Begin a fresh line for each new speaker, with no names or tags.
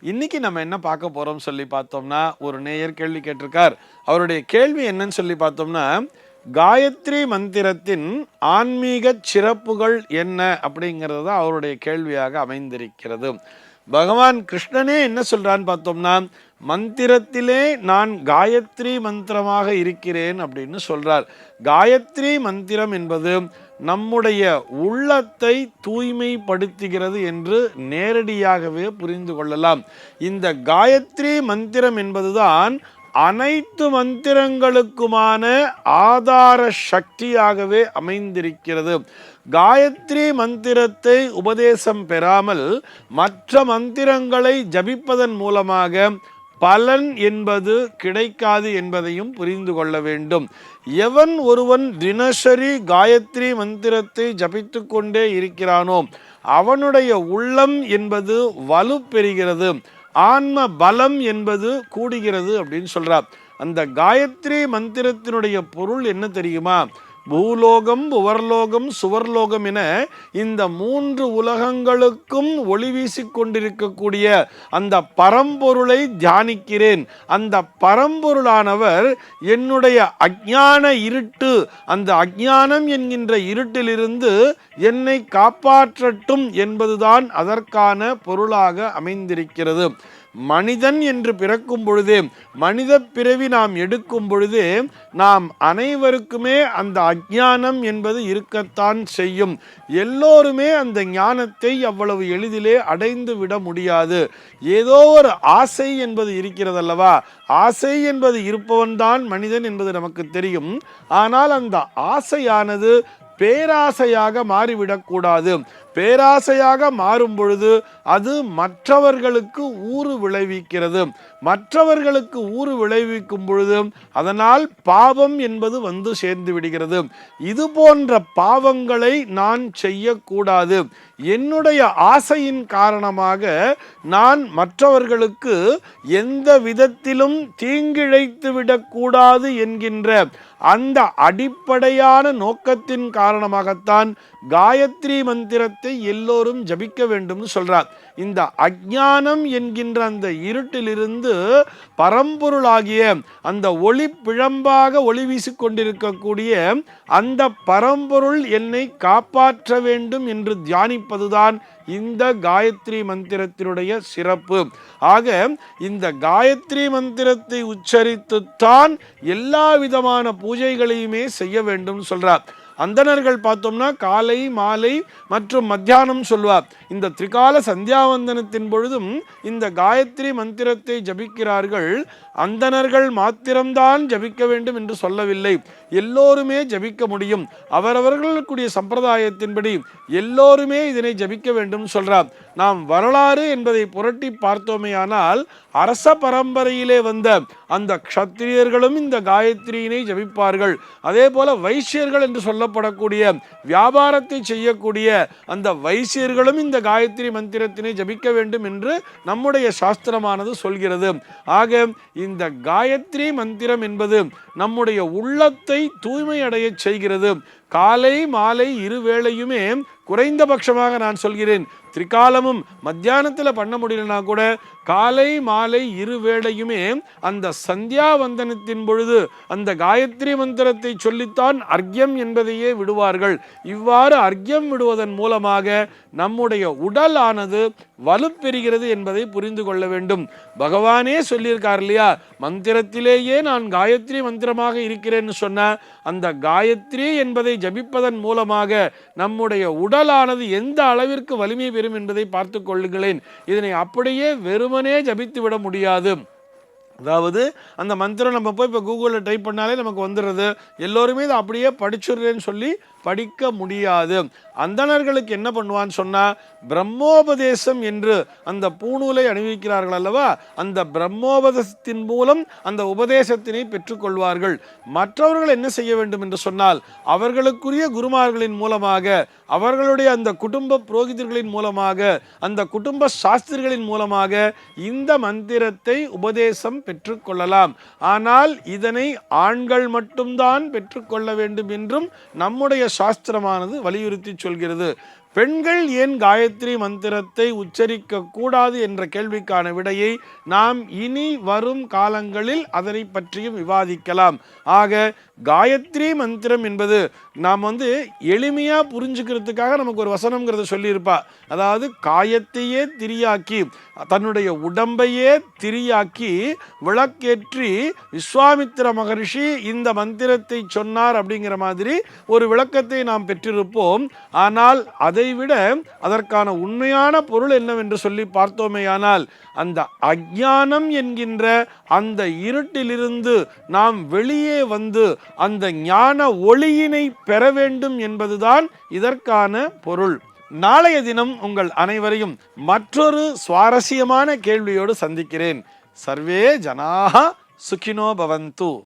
இன்னைக்கு நம்ம என்ன பார்க்க போகிறோம் சொல்லி பார்த்தோம்னா ஒரு நேயர் கேள்வி கேட்டிருக்கார். அவருடைய கேள்வி என்னன்னு சொல்லி பார்த்தோம்னா காயத்ரி மந்திரத்தின் ஆன்மீக சிறப்புகள் என்ன? அப்படிங்கிறது தான் அவருடைய கேள்வியாக அமைந்திருக்கிறது. பகவான் கிருஷ்ணனே என்ன சொல்கிறான்னு பார்த்தோம்னா மந்திரத்திலே நான் காயத்ரி மந்திரமாக இருக்கிறேன் அப்படின்னு சொல்கிறார் காயத்ரி மந்திரம் என்பது நம்முடைய உள்ளத்தை தூய்மைப்படுத்துகிறது என்று நேரடியாகவே புரிந்து கொள்ளலாம். இந்த காயத்ரி மந்திரம் என்பதுதான் அனைத்து மந்திரங்களுக்குமான ஆதார சக்தியாகவே அமைந்திருக்கிறது. காயத்ரி மந்திரத்தை உபதேசம் பெறாமல் மற்ற மந்திரங்களை ஜபிப்பதன் மூலமாக பலன் என்பது கிடைக்காது என்பதையும் புரிந்து கொள்ள வேண்டும். எவன் ஒருவன் தினசரி காயத்ரி மந்திரத்தை ஜபித்து கொண்டே இருக்கிறானோ அவனுடைய உள்ளம் என்பது வலு பெறுகிறது ஆன்ம பலம் என்பது கூடுகிறது அப்படின்னு சொல்கிறார் அந்த காயத்ரி மந்திரத்தினுடைய பொருள் என்ன தெரியுமா? பூலோகம் உவர்லோகம் சுவர்லோகம் என இந்த மூன்று உலகங்களுக்கும் ஒளி வீசிக் கொண்டிருக்கக்கூடிய அந்த பரம்பொருளை தியானிக்கிறேன். அந்த பரம்பொருளானவர் என்னுடைய அஜான இருட்டு அந்த அஜ்ஞானம் என்கின்ற இருட்டிலிருந்து என்னை காப்பாற்றட்டும் என்பதுதான் அதற்கான பொருளாக அமைந்திருக்கிறது. மனிதன் என்று பிறக்கும் பொழுது மனித பிறவி நாம் எடுக்கும் பொழுது நாம் அனைவருக்குமே அந்த அஜானம் என்பது இருக்கத்தான் செய்யும். எல்லோருமே அந்த ஞானத்தை அவ்வளவு எளிதிலே அடைந்து விட முடியாது. ஏதோ ஒரு ஆசை என்பது இருக்கிறதல்லவா? ஆசை என்பது இருப்பவன்தான் மனிதன் என்பது நமக்கு தெரியும். ஆனால் அந்த ஆசையானது பேராசையாக மாறிவிடக்கூடாது. பேராசையாக மாறும் பொழுது அது மற்றவர்களுக்கு ஊறு விளைவிக்கிறது. மற்றவர்களுக்கு ஊறு விளைவிக்கும் பொழுது அதனால் பாவம் என்பது வந்து சேர்ந்து விடுகிறது. இது போன்ற பாவங்களை நான் செய்யக்கூடாது. என்னுடைய ஆசையின் காரணமாக நான் மற்றவர்களுக்கு எந்த விதத்திலும் தீங்கிழைத்து விடக்கூடாது என்கின்ற அந்த அடிப்படையான நோக்கத்தின் காரணமாகத்தான் காயத்ரி மந்திரத்தை எல்லோரும் ஜபிக்க வேண்டும்னு சொல்றார். இந்த அஜானம் என்கின்ற அந்த இருட்டிலிருந்து பரம்பொருளாகிய அந்த ஒளி பிழம்பாக ஒளி வீசிக்கொண்டிருக்கக்கூடிய அந்த பரம்பொருள் என்னை காப்பாற்ற வேண்டும் என்று தியானிப்பதுதான் இந்த காயத்ரி மந்திரத்தினுடைய சிறப்பு. ஆக இந்த காயத்ரி மந்திரத்தை உச்சரித்துத்தான் எல்லா விதமான பூஜைகளையுமே செய்ய வேண்டும் சொல்றார். அந்தணர்கள் பார்த்தோம்னா காலை மாலை மற்றும் மத்தியானம் சொல்வார். இந்த திரிகால சந்தியாவந்தனத்தின் பொழுதும் இந்த காயத்ரி மந்திரத்தை ஜபிக்கிறார்கள். அந்தணர்கள் மாத்திரம்தான் ஜபிக்க வேண்டும் என்று சொல்லவில்லை. எல்லோருமே ஜபிக்க முடியும். அவரவர்களுக்குரிய சம்பிரதாயத்தின்படி எல்லோருமே இதனை ஜபிக்க வேண்டும் சொல்றார். நாம் வரலாறு என்பதை புரட்டி பார்த்தோமேயானால் அரச பரம்பரையிலே வந்த அந்த க்ஷத்திரியர்களும் இந்த காயத்ரியினை ஜபிப்பார்கள். அதே போல வைசியர்கள் என்று சொல்லப்படக்கூடிய வியாபாரத்தை செய்யக்கூடிய அந்த வைசியர்களும் இந்த காயத்ரி மந்திரத்தினை ஜபிக்க வேண்டும் என்று நம்முடைய சாஸ்திரமானது சொல்கிறது. ஆக இந்த காயத்ரி மந்திரம் என்பது நம்முடைய உள்ளத்தை தூய்மையடைய செய்கிறது. காலை மாலை இருவேளையுமே குறைந்தபட்சமாக நான் சொல்கிறேன். திரிகாலமும் மத்தியானத்தில் பண்ண முடியலனா கூட காலை மாலை இரு வேளையுமே அந்த சந்தியாவந்தனத்தின் பொழுது அந்த காயத்ரி மந்திரத்தை சொல்லித்தான் அர்க்யம் என்பதையே விடுவார்கள். இவ்வாறு அர்க்யம் விடுவதன் மூலமாக நம்முடைய உடல் ஆனது வலுப்பெறுகிறது என்பதை புரிந்து கொள்ள வேண்டும். பகவானே சொல்லியிருக்கார் இல்லையா? மந்திரத்திலேயே நான் காயத்ரி மந்திரமாக இருக்கிறேன்னு சொன்ன அந்த காயத்ரி என்பதை ஜபிப்பதன் மூலமாக நம்முடைய உடலானது எந்த அளவிற்கு வலிமை பெறும் என்பதை பார்த்து கொள்ளுங்களேன். இதனை அப்படியே வெறுமனே ஜபித்து விட முடியாது. அதாவது அந்த மந்திரம் நம்ம போய் இப்போ கூகுளில் டைப் பண்ணாலே நமக்கு வந்துடுறது எல்லோருமே இதை அப்படியே படிச்சுடுறேன்னு சொல்லி படிக்க முடியாது. அந்தணர்களுக்கு என்ன பண்ணுவான்னு சொன்னால் பிரம்மோபதேசம் என்று அந்த பூணூலை அணிவிக்கிறார்கள் அல்லவா? அந்த பிரம்மோபதேசத்தின் மூலம் அந்த உபதேசத்தினை பெற்றுக்கொள்வார்கள். மற்றவர்கள் என்ன செய்ய வேண்டும் என்று சொன்னால் அவர்களுக்குரிய குருமார்களின் மூலமாக அவர்களுடைய அந்த குடும்ப புரோகிதர்களின் மூலமாக அந்த குடும்ப சாஸ்திரிகளின் மூலமாக இந்த மந்திரத்தை உபதேசம் பெற்றுக்கொள்ளலாம். ஆனால் இதனை ஆண்கள் மட்டும்தான் பெற்றுக்கொள்ள வேண்டும் என்றும் நம்முடைய சாஸ்திரமானது வலியுறுத்தி சொல்கிறது. பெண்கள் ஏன் காயத்ரி மந்திரத்தை உச்சரிக்க கூடாது என்ற கேள்விக்கான விடையை நாம் இனி வரும் காலங்களில் அதனை பற்றியும் விவாதிக்கலாம். ஆக காயத்ரி மந்திரம் என்பது நாம் வந்து எளிமையாக புரிஞ்சுக்கிறதுக்காக நமக்கு ஒரு வசனம்ங்கிறத சொல்லியிருப்பா. அதாவது காயத்தையே திரியாக்கி தன்னுடைய உடம்பையே திரியாக்கி விளக்கேற்றி விஸ்வாமித்திர மகரிஷி இந்த மந்திரத்தை சொன்னார் அப்படிங்கிற மாதிரி ஒரு விளக்கத்தை நாம் பெற்றிருப்போம். ஆனால் அதை அதைவிட அதற்கான உண்மையான பொருள் என்னவென்று சொல்லி பார்த்தோமேயானால் அந்த அஜானம் என்கின்ற அந்த இருட்டிலிருந்து நாம் வெளியே வந்து அந்த ஞான ஒளியினை பெற வேண்டும் என்பதுதான் இதற்கான பொருள். நாளைய தினம் உங்கள் அனைவரையும் மற்றொரு சுவாரஸ்யமான கேள்வியோடு சந்திக்கிறேன். சர்வே ஜனாக சுகினோ பவந்து.